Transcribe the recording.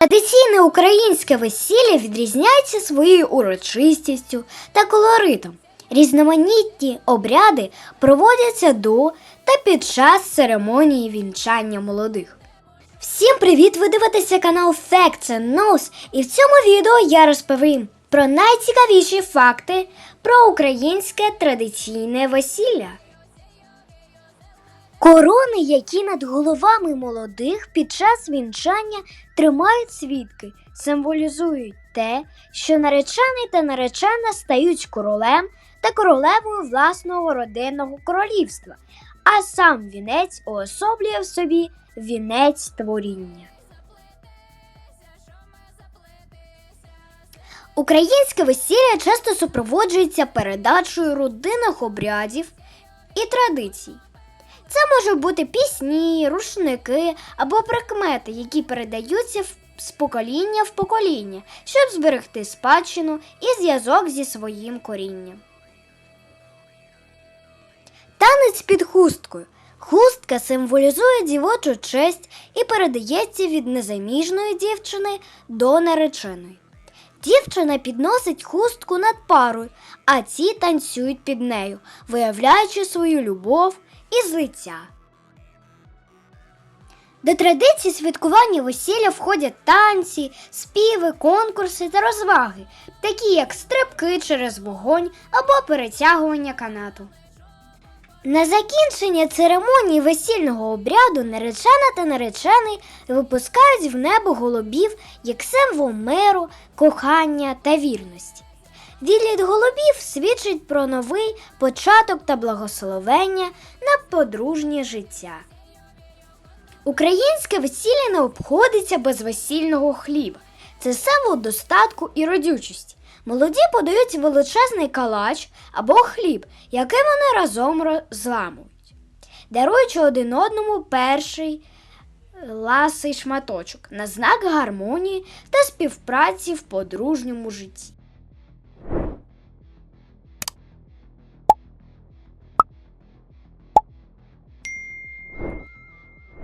Традиційне українське весілля відрізняється своєю урочистістю та колоритом. Різноманітні обряди проводяться до та під час церемонії вінчання молодих. Всім привіт! Ви дивитеся канал Facts and News, і в цьому відео я розповім про найцікавіші факти про українське традиційне весілля. Корони, які над головами молодих під час вінчання тримають свідки, символізують те, що наречений та наречена стають королем та королевою власного родинного королівства, а сам вінець уособлює в собі вінець творіння. Українське весілля часто супроводжується передачею родинних обрядів і традицій. Це можуть бути пісні, рушники або прикмети, які передаються з покоління в покоління, щоб зберегти спадщину і зв'язок зі своїм корінням. Танець під хусткою. Хустка символізує дівочу честь і передається від незаміжної дівчини до нареченої. Дівчина підносить хустку над парою, а ці танцюють під нею, виявляючи свою любов і злиття. До традицій святкування весілля входять танці, співи, конкурси та розваги, такі як стрибки через вогонь або перетягування канату. На закінчення церемонії весільного обряду наречена та наречений випускають в небо голубів як символ миру, кохання та вірності. Відліт голубів свідчить про новий початок та благословення на подружнє життя. Українське весілля не обходиться без весільного хліба. Це символ достатку і родючості. Молоді подають величезний калач або хліб, який вони разом ро- зламують, даруючи один одному перший е, ласий шматочок на знак гармонії та співпраці в подружньому житті.